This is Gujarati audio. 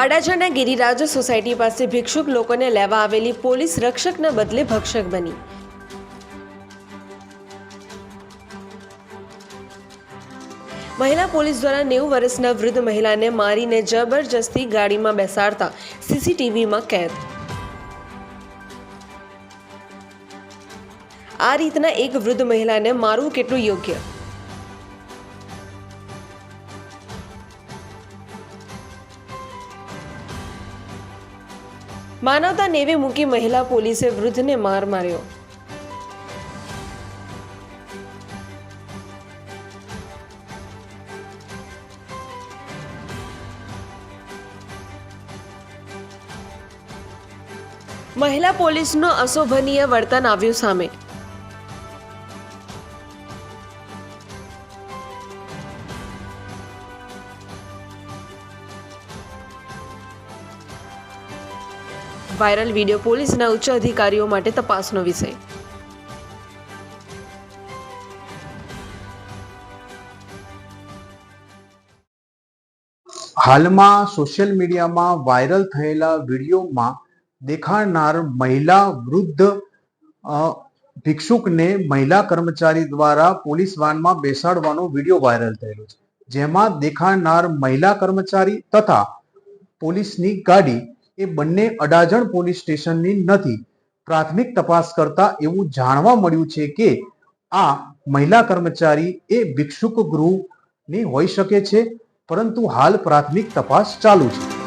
અડાજણના ગિરિરાજ સોસાયટી પાસે ભિક્ષુક લોકોને લેવા આવેલી પોલીસ રક્ષકના બદલે ભક્ષક બની. મહિલા પોલીસ દ્વારા નેવું વર્ષના વૃદ્ધ મહિલાને મારીને જબરજસ્તી ગાડીમાં બેસાડતા સીસીટીવીમાં કેદ. આ રીતના એક વૃદ્ધ મહિલાને મારવું કેટલું યોગ્ય? માનવતા નેવે મૂકી મહિલા પોલીસે વૃદ્ધને માર માર્યો. મહિલા પોલીસનું અશોભનીય વર્તન આવ્યું સામે. વાયરલ વીડિયો પોલીસના ઉચ્ચ અધિકારીઓ માટે તપાસનો વિષય. હાલમાં સોશિયલ મીડિયામાં વાયરલ થયેલા વિડીયોમાં દેખાડનાર મહિલા વૃદ્ધ ભિક્ષુકને મહિલા કર્મચારી દ્વારા પોલીસ વાનમાં બેસાડવાનો વીડિયો વાયરલ થયેલો છે. જેમાં દેખાડનાર મહિલા કર્મચારી તથા પોલીસની ગાડી એ બંને અડાજણ પોલીસ સ્ટેશનની નથી. પ્રાથમિક તપાસ કરતા એવું જાણવા મળ્યું છે કે આ મહિલા કર્મચારી એ ભિક્ષુક ગૃહની હોઈ શકે છે, પરંતુ હાલ પ્રાથમિક તપાસ ચાલુ છે.